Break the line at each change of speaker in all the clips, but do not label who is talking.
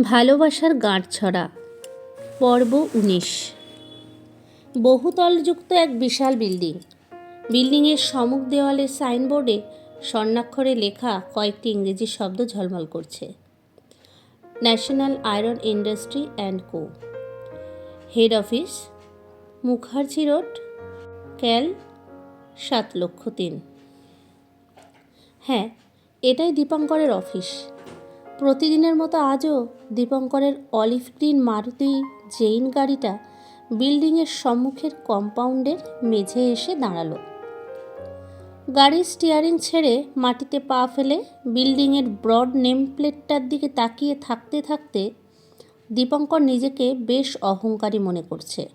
ভালোবাসার গাঁটছড়া। পর্ব উনিশ। বহুতলযুক্ত এক বিশাল বিল্ডিং। বিল্ডিংয়ের সমুখ দেওয়ালের সাইনবোর্ডে স্বর্ণাক্ষরে লেখা কয়েকটি ইংরেজি শব্দ ঝলমল করছে। National iron industry and co. Head office, Mukherjee road, Cal, সাত লক্ষ তিন। হ্যাঁ এটাই দীপাঙ্করের অফিস। প্রতিদিনের মতো আজও দীপঙ্করের অলিভ গ্রিন মারুতি জেইন গাড়িটা বিল্ডিংয়ের সম্মুখের কম্পাউন্ডের মেঝে এসে দাঁড়াল। গাড়ির স্টিয়ারিং ছেড়ে মাটিতে পা ফেলে বিল্ডিংয়ের ব্রড নেম প্লেটটার দিকে তাকিয়ে থাকতে থাকতে দীপঙ্কর নিজেকে বেশ অহংকারী মনে করছে।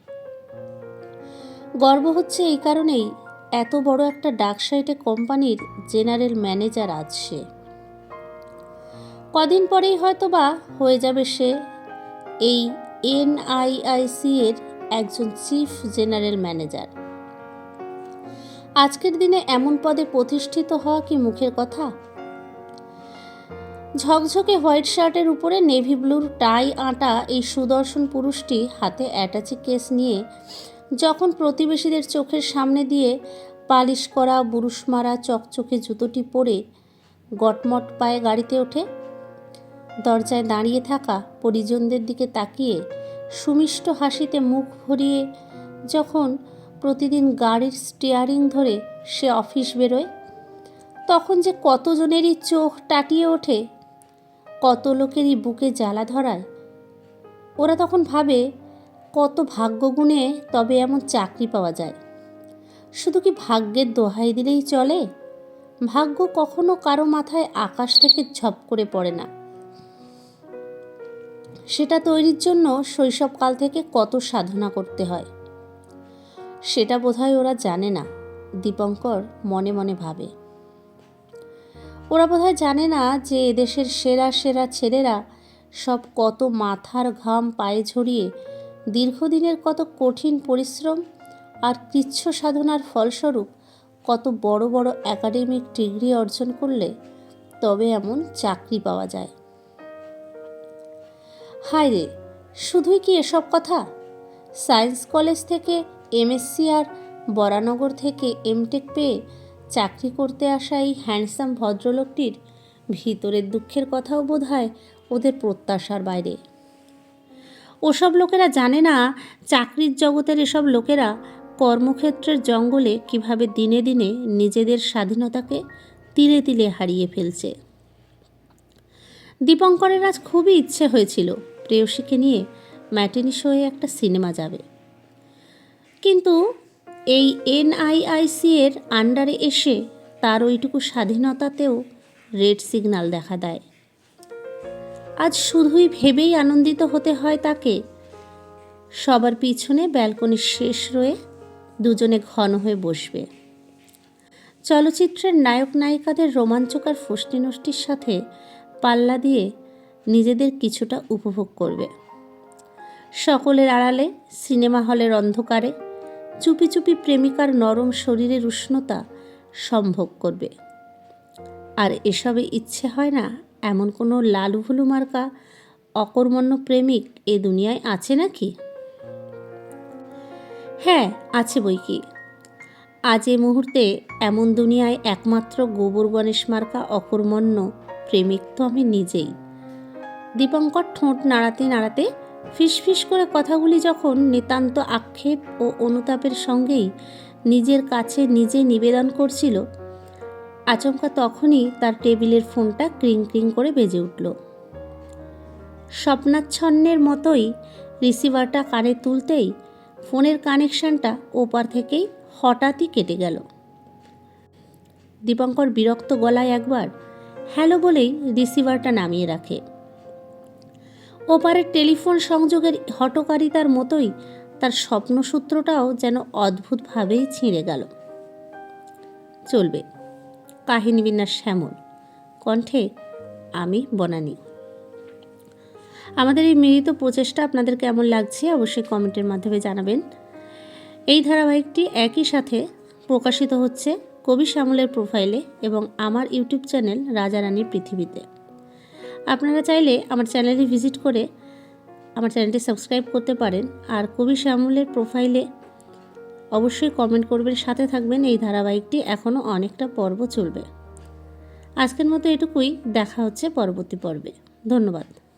গর্ব হচ্ছে এই কারণেই এত বড় একটা ডাকসাইটে কোম্পানির জেনারেল ম্যানেজার আজ সে। কদিন পরেই হয়তো বা হয়ে যাবে সে। এই এনআইআইসি এর একজন চিফ জেনারেল ম্যানেজার। আজকের দিনে এমন পদে প্রতিষ্ঠিত হওয়া কি মুখের কথা? ঝকঝকে হোয়াইট শার্টের উপরে নেভি ব্লুর টাই আঁটা এই সুদর্শন পুরুষটি হাতে অ্যাটাচি কেস নিয়ে যখন প্রতিবেশীদের চোখের সামনে দিয়ে পালিশ করা, বুরুশ মারা, চকচকে জুতোটি পরে গটমট পায়ে গাড়িতে ওঠে দরজায় দাঁড়িয়ে থাকা পরিজনদের দিকে তাকিয়ে সুমিষ্ট হাসিতে মুখ ভরিয়ে যখন প্রতিদিন গাড়ির স্টিয়ারিং ধরে সে অফিস বেরোয়, তখন যে কতজনেরই চোখ টাটিয়ে ওঠে, কত লোকেরই বুকে জ্বালা ধরায়। ওরা তখন ভাবে কত ভাগ্যগুণে তবে এমন চাকরি পাওয়া যায়। শুধু কি ভাগ্যের দোহাই দিলেই চলে? ভাগ্য কখনো কারও মাথায় আকাশ থেকে ঝপ করে পড়ে না। সেটা তৈরির জন্য শৈশবকাল থেকে কত সাধনা করতে হয়? সেটা বোধহয় ওরা জানে না, দীপঙ্কর মনে মনে ভাবে। ওরা বোধহয় জানে না যে এদেশের সেরা সেরা ছেলেরা সব কত মাথার ঘাম পায়ে ঝরিয়ে দীর্ঘদিনের কত কঠিন পরিশ্রম আর কৃচ্ছ সাধনার ফলস্বরূপ কত বড় বড় একাডেমিক ডিগ্রি অর্জন করলে তবে এমন চাকরি পাওয়া যায়। হায় রে, শুধুই কি এসব কথা? সায়েন্স কলেজ থেকে এমএসসি আর বরানগর থেকে এমটেক পেয়ে চাকরি করতে আসা এই হ্যান্ডসাম ভদ্রলোকটির ভিতরের দুঃখের কথাও বোধ হয় ওদের প্রত্যাশার বাইরে। ওসব লোকেরা জানে না চাকরির জগতের এসব লোকেরা কর্মক্ষেত্রের জঙ্গলে কীভাবে দিনে দিনে নিজেদের স্বাধীনতাকে তিলে তিলে হারিয়ে ফেলছে। দীপঙ্করের আজ খুবই ইচ্ছে হয়েছিল প্রেয়সীকে নিয়ে ম্যাটিনি শোয়ে একটা সিনেমা যাবে। কিন্তু এই এনআইআইসি এর আন্ডারে এসে তার ওইটুকু স্বাধীনতাতেও রেড সিগন্যাল দেখা দেয়। আজ শুধুই ভেবেই আনন্দিত হতে হয় তাকে। সবার পিছনে ব্যালকনির শেষ রয়ে দুজনে ঘন হয়ে বসবে। চলচ্চিত্রের নায়ক নায়িকাদের রোমাঞ্চকর ফষ্টি নষ্টির সাথে পাল্লা দিয়ে নিজেদের কিছুটা উপভোগ করবে। সকলের আড়ালে, সিনেমা হলের অন্ধকারে, চুপি চুপি প্রেমিকার নরম শরীরের উষ্ণতা সম্ভব করবে। আর এসবে ইচ্ছে হয় না, এমন কোনো লালু ভুলু মার্কা অকর্মণ্য প্রেমিক এ দুনিয়ায় আছে নাকি? হ্যাঁ আছে বই কি আজ এ মুহূর্তে এমন দুনিয়ায় একমাত্র গোবর গণেশ মার্কা অকর্মণ্য প্রেমিক তো আমি নিজেই। দীপঙ্কর ঠোঁট নাড়াতে নাড়াতে ফিসফিস করে কথাগুলি যখন নিতান্ত আক্ষেপ ও অনুতাপের সঙ্গেই নিজের কাছে নিজে নিবেদন করছিল, আচমকা তখনই তার টেবিলের ফোনটা ক্রিং ক্রিং করে বেজে উঠল। স্বপ্নাচ্ছন্নের মতোই রিসিভারটা কানে তুলতেই ফোনের কানেকশনটা ওপার থেকেই হঠাৎই কেটে গেল। দীপঙ্কর বিরক্ত গলায় একবার হ্যালো বলেই রিসিভারটা নামিয়ে রাখে। ওপারের টেলিফোন সংযোগের হটকারিতার মতোই তার স্বপ্নসূত্রটাও যেন অদ্ভুতভাবেই ছিঁড়ে গেল। চলবে। কাহিনী বিন্যাস শ্যামল। কণ্ঠে আমি, বনানি। আমাদের এই মিলিত প্রচেষ্টা আপনাদের কেমন লাগছে অবশ্যই কমেন্টের মাধ্যমে জানাবেন। এই ধারাবাহিকটি একই সাথে প্রকাশিত হচ্ছে কবি শ্যামলের প্রোফাইলে এবং আমার ইউটিউব চ্যানেল রাজারানীর পৃথিবীতে। আপনারা চাইলে আমার চ্যানেলে ভিজিট করে আমার চ্যানেলটি সাবস্ক্রাইব করতে পারেন। আর কবি শ্যামলের প্রোফাইলে অবশ্যই কমেন্ট করবেন। সাথে থাকবেন। এই ধারাবাহিকটি এখনও অনেকটা পর্ব চলবে। আজকের মতো এটুকুই। দেখা হচ্ছে পরবর্তী পর্বে। ধন্যবাদ।